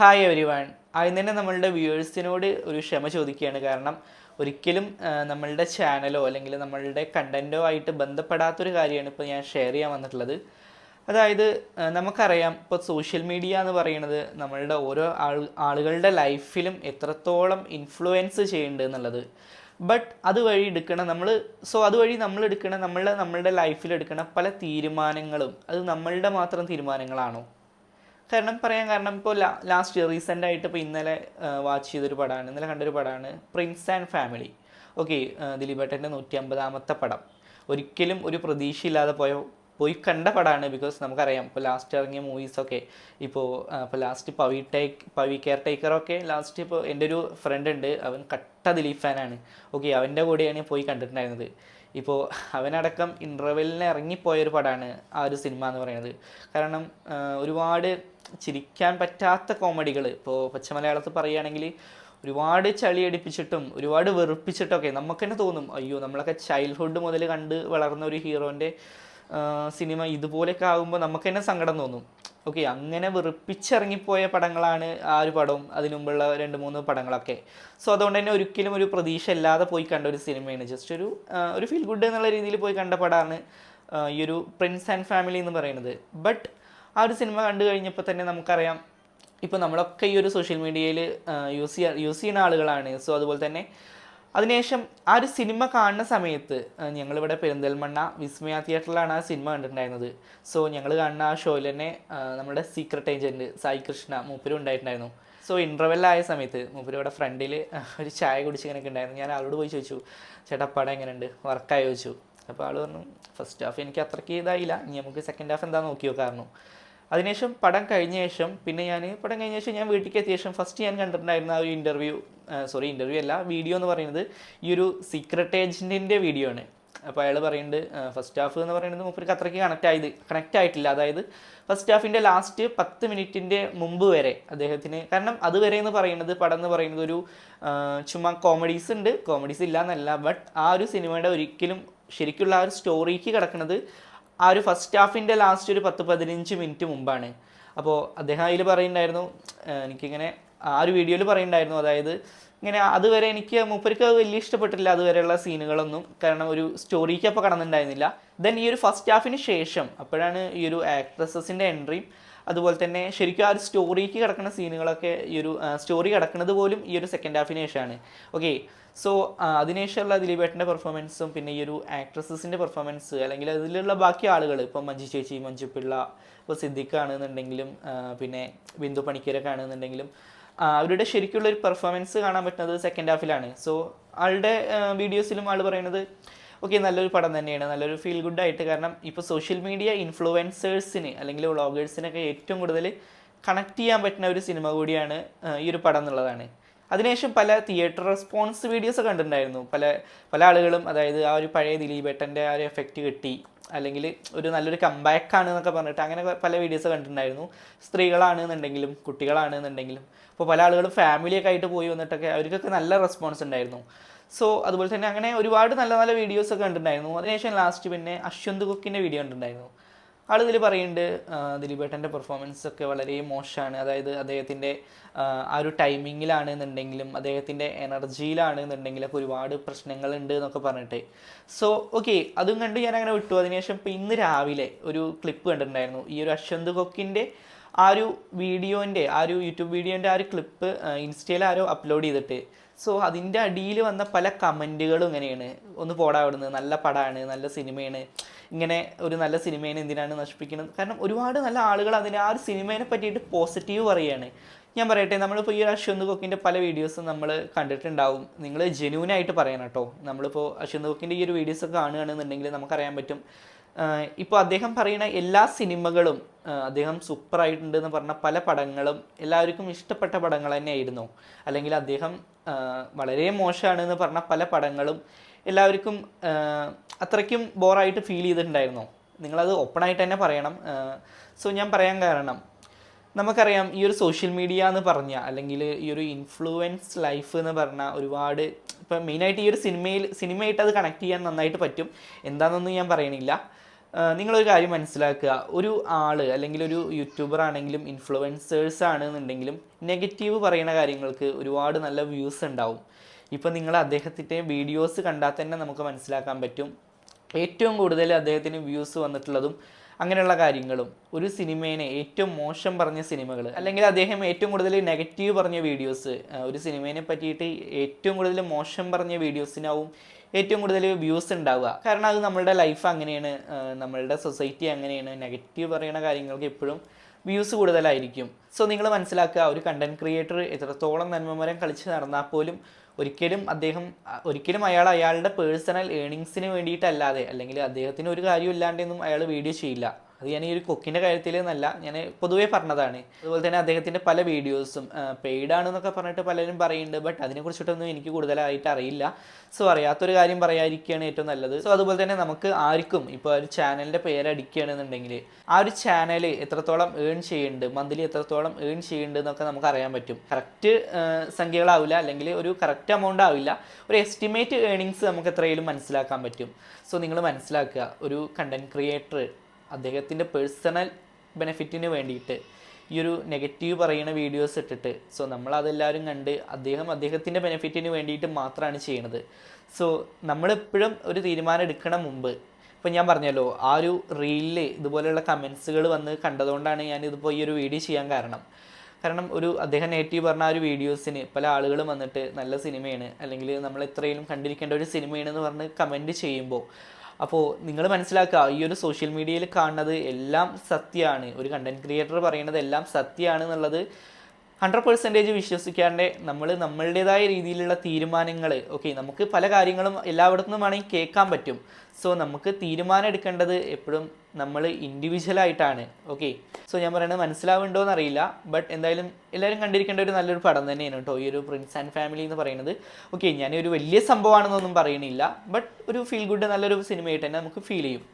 Hi every one ആദ്യം തന്നെ നമ്മളുടെ വ്യൂവേഴ്സിനോട് ഒരു ക്ഷമ ചോദിക്കുകയാണ്. കാരണം ഒരിക്കലും നമ്മളുടെ ചാനലോ അല്ലെങ്കിൽ നമ്മളുടെ കണ്ടന്റോ ആയിട്ട് ബന്ധപ്പെടാത്തൊരു കാര്യമാണ് ഇപ്പോൾ ഞാൻ ഷെയർ ചെയ്യാൻ വന്നിട്ടുള്ളത്. അതായത് നമുക്കറിയാം ഇപ്പോൾ സോഷ്യൽ മീഡിയ എന്ന് പറയുന്നത് നമ്മളുടെ ഓരോ ആൾ ആളുകളുടെ ലൈഫിലും എത്രത്തോളം ഇൻഫ്ലുവൻസ് ചെയ്യുന്നുണ്ട് എന്നുള്ളത്. ബട്ട് അതുവഴി എടുക്കണ നമ്മൾ സോ അതുവഴി നമ്മൾ എടുക്കണ നമ്മളുടെ നമ്മളുടെ ലൈഫിൽ എടുക്കണ പല തീരുമാനങ്ങളും അത് നമ്മളുടെ മാത്രം തീരുമാനങ്ങളാണോ? കാരണം പറയാൻ കാരണം ഇപ്പോൾ ലാസ്റ്റ് റീസെന്റ് ആയിട്ട് ഇപ്പോൾ ഇന്നലെ വാച്ച് ചെയ്തൊരു പടമാണ് ഇന്നലെ കണ്ടൊരു പടമാണ് പ്രിൻസ് ആൻഡ് ഫാമിലി ഓക്കെ ദിലീപേട്ടന്റെ നൂറ്റി അമ്പതാമത്തെ പടം. ഒരിക്കലും ഒരു പ്രതീക്ഷയില്ലാതെ പോയ പോയി കണ്ട പടമാണ് ബിക്കോസ് നമുക്കറിയാം ഇപ്പോൾ ലാസ്റ്റ് ഇറങ്ങിയ മൂവീസൊക്കെ ഇപ്പോൾ ഇപ്പോൾ last Pavi take Pavi care ടേക്കറൊക്കെ last ഇപ്പോൾ എന്റെ ഒരു ഫ്രണ്ട് ഉണ്ട്. അവൻ കട്ട ദിലീപ് ഫാനാണ് ഓക്കെ അവന്റെ കൂടെയാണ് പോയി കണ്ടിട്ടുണ്ടായിരുന്നത്. ഇപ്പോൾ അവനടക്കം ഇന്റർവെല്ലിന് ഇറങ്ങിപ്പോയൊരു പടമാണ് ആ ഒരു സിനിമ എന്ന് പറയുന്നത്. കാരണം ഒരുപാട് ചിരിക്കാൻ പറ്റാത്ത കോമഡികൾ ഇപ്പോൾ പച്ചമലയാളത്തിൽ പറയുകയാണെങ്കിൽ ഒരുപാട് ചളി അടിപ്പിച്ചിട്ടും ഒരുപാട് വെറുപ്പിച്ചിട്ടൊക്കെ നമുക്ക് തന്നെ തോന്നും അയ്യോ നമ്മളൊക്കെ ചൈൽഡ്ഹുഡ് മുതൽ കണ്ട് വളർന്ന ഒരു ഹീറോന്റെ സിനിമ ഇതുപോലെയൊക്കെ ആകുമ്പോൾ നമുക്ക് തന്നെ സങ്കടം തോന്നും. ഓക്കെ അങ്ങനെ വെറുപ്പിച്ചിറങ്ങിപ്പോയ പടങ്ങളാണ് ആ ഒരു പടവും അതിനു മുമ്പുള്ള രണ്ട് മൂന്ന് പടങ്ങളൊക്കെ. സോ അതുകൊണ്ട് തന്നെ ഒരിക്കലും ഒരു പ്രതീക്ഷ ഇല്ലാതെ പോയി കണ്ട ഒരു സിനിമയാണ്. ജസ്റ്റ് ഒരു ഒരു ഫീൽ ഗുഡ് എന്നുള്ള രീതിയിൽ പോയി കണ്ട പടമാണ് ഈ ഒരു പ്രിൻസ് ആൻഡ് ഫാമിലി എന്ന് പറയുന്നത്. ബട്ട് ആ ഒരു സിനിമ കണ്ടു കഴിഞ്ഞപ്പോൾ തന്നെ നമുക്കറിയാം ഇപ്പോൾ നമ്മളൊക്കെ ഈ ഒരു സോഷ്യൽ മീഡിയയിൽ യൂസ് ചെയ്യാ യൂസ് ചെയ്യുന്ന ആളുകളാണ്. സോ അതുപോലെ തന്നെ അതിനുശേഷം ആ ഒരു സിനിമ കാണുന്ന സമയത്ത് ഞങ്ങളിവിടെ പെരിന്തൽമണ്ണ വിസ്മയ തിയേറ്ററിലാണ് ആ സിനിമ കണ്ടിട്ടുണ്ടായിരുന്നത്. സോ ഞങ്ങൾ കാണുന്ന ആ ഷോയിൽ തന്നെ നമ്മുടെ സീക്രട്ട് ഏജന്റ് സായി കൃഷ്ണ മൂപ്പരും ഉണ്ടായിട്ടുണ്ടായിരുന്നു. സോ ഇന്റർവെല്ലായ സമയത്ത് മൂപ്പര് ഇവിടെ ഫ്രണ്ടിൽ ഒരു ചായ കുടിച്ച് ഇങ്ങനെയൊക്കെ ഉണ്ടായിരുന്നു. ഞാൻ ആളോട് പോയി ചോദിച്ചു ചേട്ടാ പടം എങ്ങനെയുണ്ട്? വർക്കായി ചോദിച്ചു. അപ്പോൾ ആൾ പറഞ്ഞു ഫസ്റ്റ് ഹാഫ് എനിക്ക് അത്രയ്ക്ക് ഇതായില്ല. ഇനി നമുക്ക് സെക്കൻഡ് ഹാഫ് എന്താ നോക്കി നോക്കാറുന്നു അതിനുശേഷം പടം കഴിഞ്ഞ ശേഷം പിന്നെ ഞാൻ പടം കഴിഞ്ഞ ശേഷം ഞാൻ വീട്ടിലേക്ക് എത്തിയ ശേഷം ഫസ്റ്റ് ഞാൻ കണ്ടിട്ടുണ്ടായിരുന്ന ആ ഒരു ഇന്റർവ്യൂ സോറി ഇന്റർവ്യൂ അല്ല വീഡിയോ എന്ന് പറയുന്നത് ഈ ഒരു സീക്രട്ട് ഏജന്റിന്റെ വീഡിയോ ആണ്. അപ്പോൾ അയാൾ പറയുന്നുണ്ട് ഫസ്റ്റ് ഹാഫ് എന്ന് പറയുന്നത് മൂപ്പർക്ക് അത്രയ്ക്ക് കണക്ട് ആയത് കണക്ട് ആയിട്ടില്ല. അതായത് ഫസ്റ്റ് ഹാഫിന്റെ ലാസ്റ്റ് പത്ത് മിനിറ്റിന്റെ മുമ്പ് വരെ അദ്ദേഹത്തിന് കാരണം അതുവരെ എന്ന് പറയുന്നത് പടം എന്ന് പറയുന്നത് ഒരു ചുമ്മാ കോമഡീസ് ഉണ്ട്. കോമഡീസ് ഇല്ല എന്നല്ല ബട്ട് ആ ഒരു സിനിമയുടെ ഒരിക്കലും ശരിക്കുള്ള ആ ഒരു സ്റ്റോറിക്ക് കിടക്കുന്നത് ആ ഒരു ഫസ്റ്റ് ഹാഫിന്റെ ലാസ്റ്റ് ഒരു പത്ത് പതിനഞ്ച് മിനിറ്റ് മുമ്പാണ്. അപ്പോൾ അദ്ദേഹം അതിൽ പറയുന്നുണ്ടായിരുന്നു എനിക്കിങ്ങനെ ആ ഒരു വീഡിയോയിൽ പറയുന്നുണ്ടായിരുന്നു. അതായത് ഇങ്ങനെ അതുവരെ എനിക്ക് മൂപ്പർക്ക് വലിയ ഇഷ്ടപ്പെട്ടില്ല അതുവരെയുള്ള സീനുകളൊന്നും കാരണം ഒരു സ്റ്റോറിക്ക് അപ്പോൾ കടന്നിട്ടുണ്ടായിരുന്നില്ല ദെൻ ഈ ഒരു ഫസ്റ്റ് ഹാഫിന് ശേഷം അപ്പോഴാണ് ഈ ഒരു ആക്ട്രസസിന്റെ എൻട്രിയും അതുപോലെ തന്നെ ശരിക്കും ആ ഒരു സ്റ്റോറിക്ക് കിടക്കുന്ന സീനുകളൊക്കെ ഈ ഒരു സ്റ്റോറി കിടക്കുന്നത് പോലും ഈ ഒരു സെക്കൻഡ് ഹാഫിന് ശേഷമാണ്. ഓക്കെ സോ അതിനുശേഷമുള്ള ദിലീപേട്ടന്റെ പെർഫോമൻസും പിന്നെ ഈ ഒരു ആക്ട്രസസിന്റെ പെർഫോമൻസ് അല്ലെങ്കിൽ അതിലുള്ള ബാക്കി ആളുകൾ ഇപ്പം മഞ്ജു ചേച്ചി മഞ്ജു പിള്ള ഇപ്പോൾ സിദ്ദിഖ് ആണെന്നുണ്ടെങ്കിലും പിന്നെ ബിന്ദു പണിക്കരൊക്കെ ആണെന്നുണ്ടെങ്കിലും അവരുടെ ശരിക്കുള്ള ഒരു പെർഫോമൻസ് കാണാൻ പറ്റുന്നത് സെക്കൻഡ് ഹാഫിലാണ് സോ ആളുടെ വീഡിയോസിലും ആൾ പറയുന്നത് ഓക്കെ നല്ലൊരു പടം തന്നെയാണ്. നല്ലൊരു ഫീൽ ഗുഡ് ആയിട്ട് കാരണം ഇപ്പോൾ സോഷ്യൽ മീഡിയ ഇൻഫ്ലുവൻസേഴ്സിന് അല്ലെങ്കിൽ വ്ളോഗേഴ്സിനൊക്കെ ഏറ്റവും കൂടുതൽ കണക്ട് ചെയ്യാൻ പറ്റുന്ന ഒരു സിനിമ കൂടിയാണ് ഈ ഒരു പടം എന്നുള്ളതാണ്. അതിനുശേഷം പല തിയേറ്റർ റെസ്പോൺസ് വീഡിയോസ് കണ്ടിട്ടുണ്ടായിരുന്നു. പല പല ആളുകളും അതായത് ആ ഒരു പഴയ ദിലീപേട്ടന്റെ ആ ഒരു എഫക്റ്റ് കിട്ടി. അല്ലെങ്കിൽ ഒരു നല്ലൊരു കമ്പാക്ക് ആണ് എന്നൊക്കെ പറഞ്ഞിട്ട് അങ്ങനെ പല വീഡിയോസ് കണ്ടിട്ടുണ്ടായിരുന്നു. കുട്ടികളാണ് എന്നുണ്ടെങ്കിലും. അപ്പോൾ പല ആളുകളും ഫാമിലിയൊക്കെ ആയിട്ട് പോയി വന്നിട്ടൊക്കെ അവർക്കൊക്കെ നല്ല റെസ്പോൺസ് ഉണ്ടായിരുന്നു. സോ അതുപോലെ തന്നെ അങ്ങനെ ഒരുപാട് നല്ല നല്ല വീഡിയോസ് ഒക്കെ കണ്ടിട്ടുണ്ടായിരുന്നു. അതിനുശേഷം ലാസ്റ്റ് പിന്നെ അശ്വന്ത് കുക്കിന്റെ വീഡിയോ കണ്ടിട്ടുണ്ടായിരുന്നു. ആൾ ഇതിൽ പറയുന്നുണ്ട് ദിലീപേട്ടന്റെ പെർഫോമൻസ് ഒക്കെ വളരെ മോശമാണ് അതായത് അദ്ദേഹത്തിന്റെ ആ, ഒരു ഒരു ടൈമിങ്ങിലാണെന്നുണ്ടെങ്കിലും അദ്ദേഹത്തിന്റെ എനർജിയിലാണെന്നുണ്ടെങ്കിലൊക്കെ ഒരുപാട് പ്രശ്നങ്ങളുണ്ട് എന്നൊക്കെ പറഞ്ഞിട്ട്. സോ ഓക്കെ അതും കണ്ട് ഞാൻ അങ്ങനെ വിട്ടു. അതിനുശേഷം ഇപ്പോൾ ഇന്ന് രാവിലെ ഒരു ക്ലിപ്പ് കണ്ടിട്ടുണ്ടായിരുന്നു. ഈ ഒരു അശ്വന്ത് കൊക്കിന്റെ ആ ഒരു വീഡിയോന്റെ ആ ഒരു യൂട്യൂബ് വീഡിയോന്റെ ആ ഒരു ക്ലിപ്പ് ഇൻസ്റ്റയിൽ ആരോ അപ്ലോഡ് ചെയ്തിട്ട്. സോ അതിന്റെ അടിയിൽ വന്ന പല കമന്റുകളും ഇങ്ങനെയാണ്. ഒന്ന് പോടാ അവിടുന്ന്. നല്ല പടമാണ് നല്ല സിനിമയാണ്. ഇങ്ങനെ ഒരു നല്ല സിനിമേനെ എന്തിനാണ് നശിപ്പിക്കുന്നത് കാരണം ഒരുപാട് നല്ല ആളുകൾ അതിന് ആ ഒരു സിനിമേനെ പറ്റിയിട്ട് പോസിറ്റീവ് പറയുകയാണ്. ഞാൻ പറയട്ടെ നമ്മളിപ്പോൾ ഈ ഒരു അശ്വന്ത് കൊക്കിന്റെ പല വീഡിയോസും നമ്മൾ കണ്ടിട്ടുണ്ടാവും. നിങ്ങൾ ജെന്യൂനായിട്ട് പറയണം കേട്ടോ. നമ്മളിപ്പോൾ അശ്വന്ത് കൊക്കിന്റെ ഈ ഒരു വീഡിയോസ് കാണുകയാണെന്നുണ്ടെങ്കിൽ നമുക്കറിയാൻ പറ്റും. ഇപ്പോൾ അദ്ദേഹം പറയുന്ന എല്ലാ സിനിമകളും അദ്ദേഹം സൂപ്പറായിട്ടുണ്ട് എന്ന് പറഞ്ഞ പല പടങ്ങളും എല്ലാവർക്കും ഇഷ്ടപ്പെട്ട പടങ്ങൾ തന്നെയായിരുന്നു. അല്ലെങ്കിൽ അദ്ദേഹം വളരെ മോശമാണ് എന്ന് പറഞ്ഞ പല പടങ്ങളും എല്ലാവർക്കും അത്രയ്ക്കും ബോറായിട്ട് ഫീൽ ചെയ്തിട്ടുണ്ടായിരുന്നു. നിങ്ങളത് ഓപ്പണായിട്ട് തന്നെ പറയണം. സോ ഞാൻ പറയാൻ കാരണം നമുക്കറിയാം ഈ ഒരു സോഷ്യൽ മീഡിയ എന്ന് പറഞ്ഞ അല്ലെങ്കിൽ ഈ ഒരു ഇൻഫ്ലുവൻസ് ലൈഫ് എന്ന് പറഞ്ഞ ഒരുപാട് ഇപ്പം മെയിനായിട്ട് ഈ ഒരു സിനിമയിൽ സിനിമയായിട്ട് അത് കണക്ട് ചെയ്യാൻ നന്നായിട്ട് പറ്റും. എന്താണെന്നൊന്നും ഞാൻ പറയണില്ല. നിങ്ങളൊരു കാര്യം മനസ്സിലാക്കുക. ഒരു ആൾ അല്ലെങ്കിൽ ഒരു യൂട്യൂബർ ആണെങ്കിലും ഇൻഫ്ലുവൻസേഴ്സ് ആണെന്നുണ്ടെങ്കിലും നെഗറ്റീവ് പറയുന്ന കാര്യങ്ങൾക്ക് ഒരുപാട് നല്ല വ്യൂസ് ഉണ്ടാവും. ഇപ്പം നിങ്ങൾ അദ്ദേഹത്തിന്റെ വീഡിയോസ് കണ്ടാൽ തന്നെ നമുക്ക് മനസ്സിലാക്കാൻ പറ്റും. ഏറ്റവും കൂടുതൽ അദ്ദേഹത്തിന് വ്യൂസ് വന്നിട്ടുള്ളതും അങ്ങനെയുള്ള കാര്യങ്ങളും. ഒരു സിനിമേനെ ഏറ്റവും മോശം പറഞ്ഞ സിനിമകൾ അല്ലെങ്കിൽ അദ്ദേഹം ഏറ്റവും കൂടുതൽ നെഗറ്റീവ് പറഞ്ഞ വീഡിയോസ് ഒരു സിനിമേനെ പറ്റിയിട്ട് ഏറ്റവും കൂടുതൽ മോശം പറഞ്ഞ വീഡിയോസിനാവും ഏറ്റവും കൂടുതൽ വ്യൂസ് ഉണ്ടാവുക. കാരണം അത് നമ്മളുടെ ലൈഫ് അങ്ങനെയാണ് നമ്മളുടെ സൊസൈറ്റി അങ്ങനെയാണ്. നെഗറ്റീവ് പറയുന്ന കാര്യങ്ങൾക്ക് എപ്പോഴും വ്യൂസ് കൂടുതലായിരിക്കും. സോ നിങ്ങൾ മനസ്സിലാക്കുക ഒരു കണ്ടന്റ് ക്രിയേറ്റർ എത്രത്തോളം നന്മമരം കളിച്ച് നടന്നാൽ പോലും ഒരിക്കലും അദ്ദേഹം ഒരിക്കലും അയാൾ അയാളുടെ പേഴ്സണൽ ഏണിങ്സിന് വേണ്ടിയിട്ടല്ലാതെ അല്ലെങ്കിൽ അദ്ദേഹത്തിന് ഒരു കാര്യമില്ലാണ്ടെന്നും അയാൾ വീഡിയോ ചെയ്യില്ല. അത് ഞാൻ ഈ ഒരു കൊക്കിന്റെ കാര്യത്തിൽ എന്നല്ല ഞാൻ പൊതുവേ പറഞ്ഞതാണ്. അതുപോലെ തന്നെ അദ്ദേഹത്തിന്റെ പല വീഡിയോസും പെയ്ഡ് ആണെന്നൊക്കെ പറഞ്ഞിട്ട് പലരും പറയുന്നുണ്ട് ബട്ട് അതിനെക്കുറിച്ചിട്ടൊന്നും എനിക്ക് കൂടുതലായിട്ട് അറിയില്ല. സോ അറിയാത്തൊരു കാര്യം പറയാതിരിക്കുകയാണ് ഏറ്റവും നല്ലത്. സോ അതുപോലെ തന്നെ നമുക്ക് ആർക്കും ഇപ്പോൾ ഒരു ചാനലിന്റെ പേര് അടിക്കുകയാണെന്നുണ്ടെങ്കിൽ ആ ഒരു ചാനൽ എത്രത്തോളം ഏൺ ചെയ്യുന്നുണ്ട് മന്ത്ലി എത്രത്തോളം ഏൺ ചെയ്യുന്നുണ്ട് എന്നൊക്കെ നമുക്ക് അറിയാൻ പറ്റും. കറക്റ്റ് സംഖ്യകളാവില്ല അല്ലെങ്കിൽ ഒരു കറക്റ്റ് എമൗണ്ട് ആവില്ല. ഒരു എസ്റ്റിമേറ്റ് ഏണിങ്സ് നമുക്ക് എത്രയും മനസ്സിലാക്കാൻ പറ്റും. സോ നിങ്ങൾ മനസ്സിലാക്കുക ഒരു കണ്ടന്റ് ക്രിയേറ്റർ അദ്ദേഹത്തിന്റെ പേഴ്സണൽ ബെനിഫിറ്റിന് വേണ്ടിയിട്ട് ഈ ഒരു നെഗറ്റീവ് പറയുന്ന വീഡിയോസ് ഇട്ടിട്ട്. സോ നമ്മൾ അതെല്ലാവരും കണ്ട് അദ്ദേഹം അദ്ദേഹത്തിന്റെ ബെനിഫിറ്റിന് വേണ്ടിയിട്ട് മാത്രമാണ് ചെയ്യണത്. സോ നമ്മളെപ്പോഴും ഒരു തീരുമാനം എടുക്കണ മുമ്പ് ഇപ്പം ഞാൻ പറഞ്ഞല്ലോ ആ ഒരു റീലിൽ ഇതുപോലെയുള്ള കമൻസുകൾ വന്ന് കണ്ടതുകൊണ്ടാണ് ഞാൻ ഇതിപ്പോൾ ഈ ഒരു വീഡിയോ ചെയ്യാൻ കാരണം. കാരണം ഒരു അദ്ദേഹം നെഗറ്റീവ് പറഞ്ഞ ആ ഒരു വീഡിയോസിന് പല ആളുകളും വന്നിട്ട് നല്ല സിനിമയാണ് അല്ലെങ്കിൽ നമ്മൾ എത്രയും കണ്ടിരിക്കേണ്ട ഒരു സിനിമയാണെന്ന് പറഞ്ഞ് കമന്റ് ചെയ്യുമ്പോൾ അപ്പോൾ നിങ്ങൾ മനസ്സിലാക്കുക ഈ ഒരു സോഷ്യൽ മീഡിയയിൽ കാണുന്നത് എല്ലാം സത്യമാണ്. ഒരു കണ്ടന്റ് ക്രിയേറ്റർ പറയുന്നത് എല്ലാം സത്യമാണ് എന്നുള്ളത് ഹൺഡ്രഡ് പെർസെന്റേജ് വിശ്വസിക്കാണ്ട് നമ്മൾ നമ്മളുടേതായ രീതിയിലുള്ള തീരുമാനങ്ങൾ ഓക്കെ നമുക്ക് പല കാര്യങ്ങളും എല്ലായിടത്തുനിന്നും വേണമെങ്കിൽ കേൾക്കാൻ പറ്റും. സോ നമുക്ക് തീരുമാനം എടുക്കേണ്ടത് എപ്പോഴും നമ്മൾ ഇൻഡിവിജ്വലായിട്ടാണ് ഓക്കെ സോ ഞാൻ പറയുന്നത് മനസ്സിലാവുന്നുണ്ടോ എന്നറിയില്ല ബട്ട് എന്തായാലും എല്ലാവരും കണ്ടിരിക്കേണ്ട ഒരു നല്ലൊരു പടം തന്നെയാണ് കേട്ടോ ഈ ഒരു പ്രിൻസ് ആൻഡ് ഫാമിലി എന്ന് പറയുന്നത്. ഓക്കെ ഞാനൊരു വലിയ സംഭവമാണെന്നൊന്നും പറയണില്ല ബട്ട് ഒരു ഫീൽ ഗുഡ് നല്ലൊരു സിനിമയായിട്ട് തന്നെ നമുക്ക് ഫീൽ ചെയ്യും.